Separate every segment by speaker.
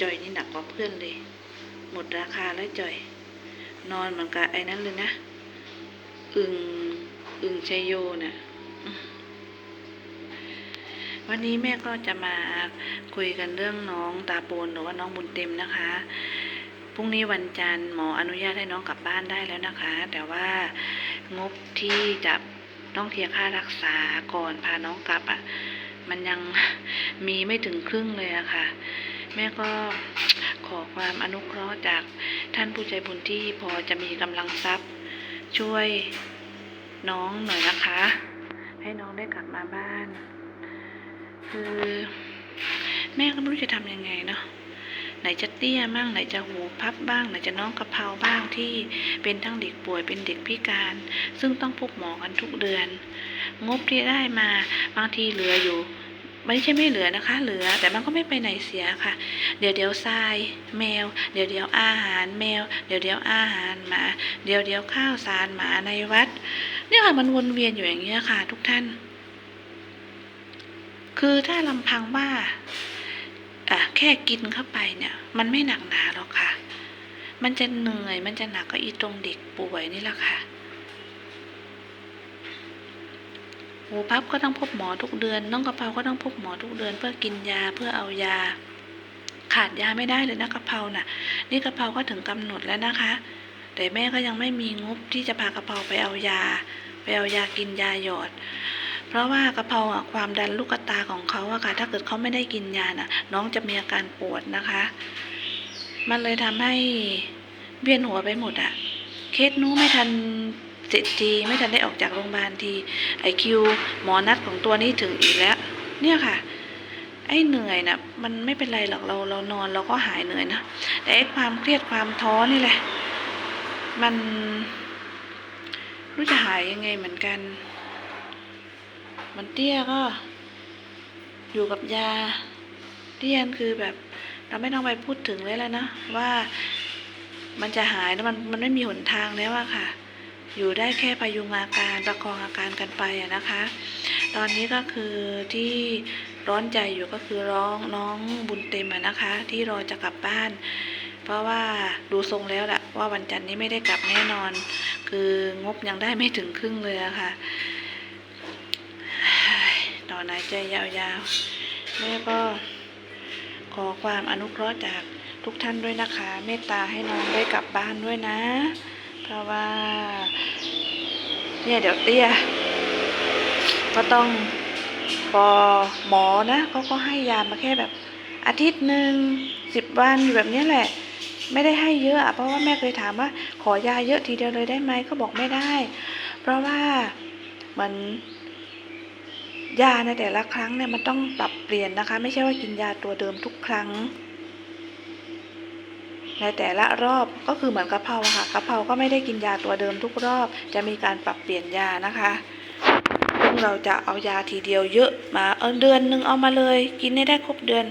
Speaker 1: จอยนี่หนักกว่าเพื่อนเลย หมดราคาแล้วจอย นอนเหมือนกับไอ้นั้นเลยนะ อึงอึงชัยโยเนี่ยวันนี้แม่ก็จะมาคุยกันเรื่องน้องตาโปนหรือว่าน้องบุญเต็มนะคะพรุ่งนี้วันจันทร์หมออนุญาตให้น้องกลับบ้านได้แล้วนะคะ แต่ว่างบที่จะต้องเทียค่ารักษาก่อนพาน้องกลับอะ่ะ มันยังมีไม่ถึงครึ่งเลยอะค่ะ แม่ก็ขอความอนุเคราะห์จากท่านผู้ใจบุญที่พอจะมีกำลังทรัพย์ ช่วยน้องหน่อยนะคะ ให้น้องได้กลับมาบ้าน คือแม่ก็ไม่รู้จะทำยังไงเนาะไหนจะเตี้ยบ้างไหนจะหูพับบ้าง ไหนจะน้องกระเพราบ้างที่เป็นทั้งเด็กป่วยเป็นเด็กพิการ ซึ่งต้องพบหมอกันทุกเดือน งบที่ได้มาบางทีเหลืออยู่ ไม่ใช่ไม่เหลือนะคะ เหลือแต่มันก็ไม่ไปไหนเสียค่ะ เดี๋ยวเดี๋ยวทรายแมว เดี๋ยวเดี๋ยวอาหารแมว เดี๋ยวเดี๋ยวอาหารหมา เดี๋ยวเดี๋ยวข้าวสารหมาในวัด เนี่ยค่ะมันวนเวียนอยู่อย่างเงี้ยค่ะ ทุกท่าน คือถ้าลำพังว่าอะแค่กินเข้าไปเนี่ย มันไม่หนักหนาหรอกค่ะ มันจะเหนื่อยมันจะหนักก็อีตรงเด็กป่วยนี่แหละค่ะ หูพับก็ต้องพบหมอทุกเดือน น้องกะเพราก็ต้องพบหมอทุกเดือน เพื่อกินยาเพื่อเอายา ขาดยาไม่ได้เลยนะกะเพราน่ะ นี่กะเพราก็ถึงกำหนดแล้วนะคะ แต่แม่ก็ยังไม่มีงบที่จะพากะเพราไปเอายา ไปเอายากินยาหยอด เพราะว่ากะเพราะความดันลูกตาของเขาอะค่ะถ้าเกิดเขาไม่ได้กินยาน่ะ น้องจะมีอาการปวดนะคะ มันเลยทำให้เวียนหัวไปหมดอะเคสนู้ไม่ทัน เสร็จทีไม่ทันได้ออกจากโรงพยาบาลทีไอคิวหมอนัดของตัวนี้ถึงอีกแล้ว เนี่ยค่ะ ไอ้เหนื่อยนะมันไม่เป็นไรหรอกเราเรานอนเราก็หายเหนื่อยนะแต่ไอ้ความเครียดความท้อนี่แหละ มันรู้จะหายยังไงเหมือนกัน มันเตี้ยก็ อยู่กับยาเตี้ยนคือแบบ เราไม่ต้องไปพูดถึงเลยแล้วนะว่ามันจะหายแล้วมันมันไม่มีหนทางแล้วอะค่ะ อยู่ได้แค่พยุงอาการประคองอาการกันไปอะนะคะ ตอนนี้ก็คือที่ร้อนใจอยู่ก็คือร้องน้องบุญเต็มอะนะคะ ที่รอจะกลับบ้าน เพราะว่าดูทรงแล้วแหละว่าวันจันทร์นี้ไม่ได้กลับแน่นอน คืองบยังได้ไม่ถึงครึ่งเลยอะค่ะต่อนหายใจยาวๆแม่ก็ขอความอนุเคราะห์จากทุกท่านด้วยนะคะ เมตตาให้น้องได้กลับบ้านด้วยนะ เพราะว่า เนี่ยเดี๋ยวเตี้ย ก็ต้องพอหมอนะเขาก็ให้ยามาแค่แบบอาทิตย์หนึ่งสิบวันอยู่แบบนี้แหละ ไม่ได้ให้เยอะอะเพราะว่าแม่เคยถามว่า ขอยาเยอะทีเดียวเลยได้ไหมเขาบอกไม่ได้ เพราะว่ามันยาในแต่ละครั้งเนี่ยมันต้องปรับเปลี่ยนนะคะ ไม่ใช่ว่ากินยาตัวเดิมทุกครั้ง ในแต่ละรอบก็คือเหมือนกะเพราค่ะกะเพราก็ไม่ได้กินยาตัวเดิมทุกรอบ จะมีการปรับเปลี่ยนยานะคะซึ่งเราจะเอายาทีเดียวเยอะมาเออเดือนหนึ่งเอามาเลย กินให้ได้ครบเดือน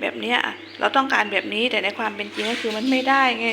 Speaker 1: แบบนี้เราต้องการแบบนี้แต่ในความเป็นจริงก็คือมันไม่ได้ไง